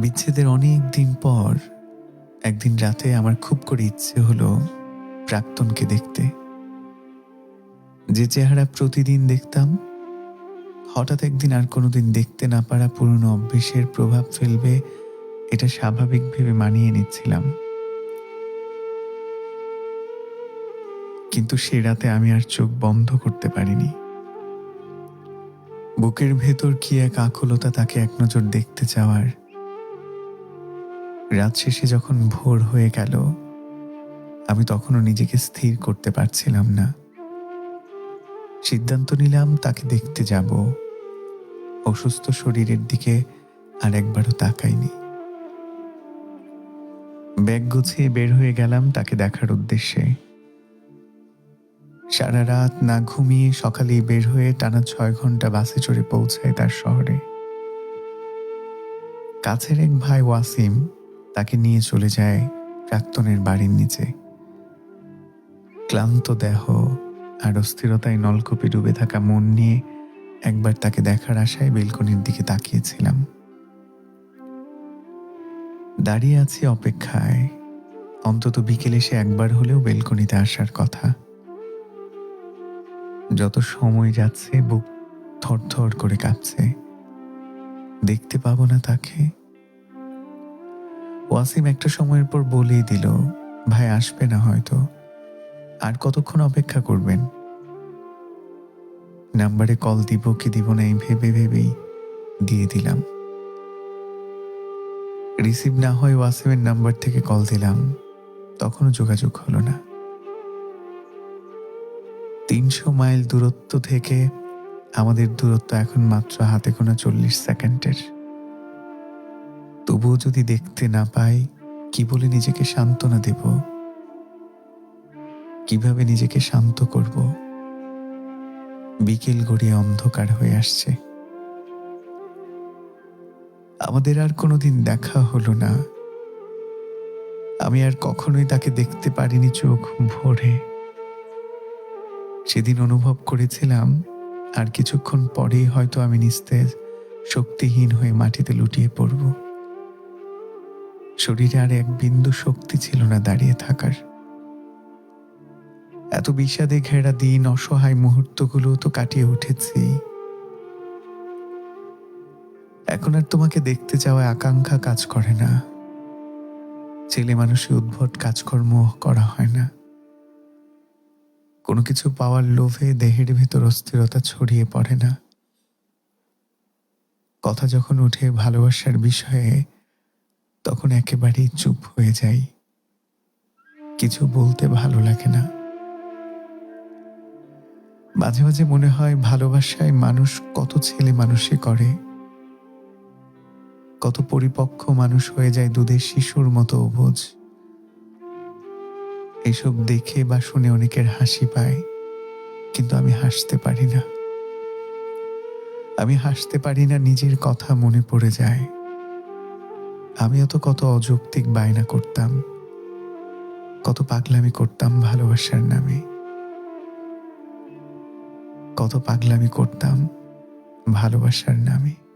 বিচ্ছেদের অনেক দিন পর, একদিন রাতে আমার খুব করে ইচ্ছে হলো প্রাক্তনকে দেখতে। যে চেহারা প্রতিদিন দেখতাম, হঠাৎ একদিন আর কোনোদিন দেখতে না পারা পুরনো অভ্যেসের প্রভাব ফেলবে, এটা স্বাভাবিক ভেবে মানিয়ে নিচ্ছিলাম। কিন্তু সে রাতে আমি আর চোখ বন্ধ করতে পারিনি। বুকের ভেতর কি এক আকুলতা তাকে এক নজর দেখতে চাওয়ার রাত শেষে যখন ভোর হয়ে গেল, আমি তখনও নিজেকে স্থির করতে পারছিলাম না। সিদ্ধান্ত নিলাম তাকে দেখতে যাব। অসুস্থ শরীরের দিকে আর একবারও তাকাইনি। ব্যাগ গুছিয়ে বের হয়ে গেলাম তাকে দেখার উদ্দেশ্যে। সারা রাত না ঘুমিয়ে সকালে বের হয়ে টানা ছয় ঘণ্টা বাসে চড়ে পৌঁছায় তার শহরে। কাছের এক ভাই ওয়াসিম তাকে নিয়ে চলে যায় প্রাক্তনের বাড়ির নিচে। ক্লান্ত দেহ আর অস্থিরতায় নলকূপে ডুবে থাকা মন নিয়ে একবার তাকে দেখার আশায় বেলকনির দিকে তাকিয়েছিলাম। দাঁড়িয়ে আছি অপেক্ষায়। অন্তত বিকেলে সে একবার হলেও বেলকনিতে আসার কথা। যত সময় যাচ্ছে, বুক থরথর করে কাঁপছে। দেখতে পাবো না তাকে। ওয়াসিম একটা সময়ের পর বলেই দিল, ভাই, আসবে না হয়তো। আর কতক্ষণ অপেক্ষা করবেন? নাম্বারে কল দিব কি দিব না এই ভেবে ভেবেই দিয়ে দিলাম। রিসিভ না হয় ওয়াসিমের নাম্বার থেকে কল দিলাম। তখনও যোগাযোগ হলো না। তিনশো মাইল দূরত্ব থেকে আমাদের দূরত্ব এখন মাত্র হাতে গোনা চল্লিশ সেকেন্ডের। তবুও যদি দেখতে না পাই, কি বলে নিজেকে সান্ত্বনা দেব? কীভাবে নিজেকে শান্ত করব? বিকেল গড়িয়ে অন্ধকার হয়ে আসছে। আমাদের আর কোনোদিন দেখা হলো না। আমি আর কখনোই তাকে দেখতে পারিনি চোখ ভরে। সেদিন অনুভব করেছিলাম, আর কিছুক্ষণ পরেই হয়তো আমি নিস্তেজ, শক্তিহীন হয়ে মাটিতে লুটিয়ে পড়ব। শরীরে আর এক বিন্দু শক্তি ছিল না দাঁড়িয়ে থাকার। এত বিষাদে ঘেরা দিন, অসহায় মুহূর্তগুলো তো কাটিয়ে উঠেছি। এখন আর তোমাকে দেখতে যাওয়ায় আকাঙ্ক্ষা কাজ করে না। ছেলে মানুষই উদ্ভট কাজকর্ম করা হয় না। কোনো কিছু পাওয়ার লোভে দেহের ভেতর অস্থিরতা ছড়িয়ে পড়ে না। কথা যখন উঠে ভালোবাসার বিষয়ে তখন একেবারেই চুপ হয়ে যাই। কিছু বলতে ভালো লাগে না। মাঝে মাঝে মনে হয় ভালোবাসায় মানুষ কত ছেলে মানুষে করে। কত পরিপক্ক মানুষ হয়ে যায় দুধের শিশুর মতো অবুঝ এসব দেখে বা শুনে অনেকের হাসি পায়, কিন্তু আমি হাসতে পারি না। আমি হাসতে পারি না, নিজের কথা মনে পড়ে যায়। আমিও তো কত অযৌক্তিক বায়না করতাম। কত পাগলামি করতাম ভালোবাসার নামে। কত পাগলামি করতাম ভালোবাসার নামে।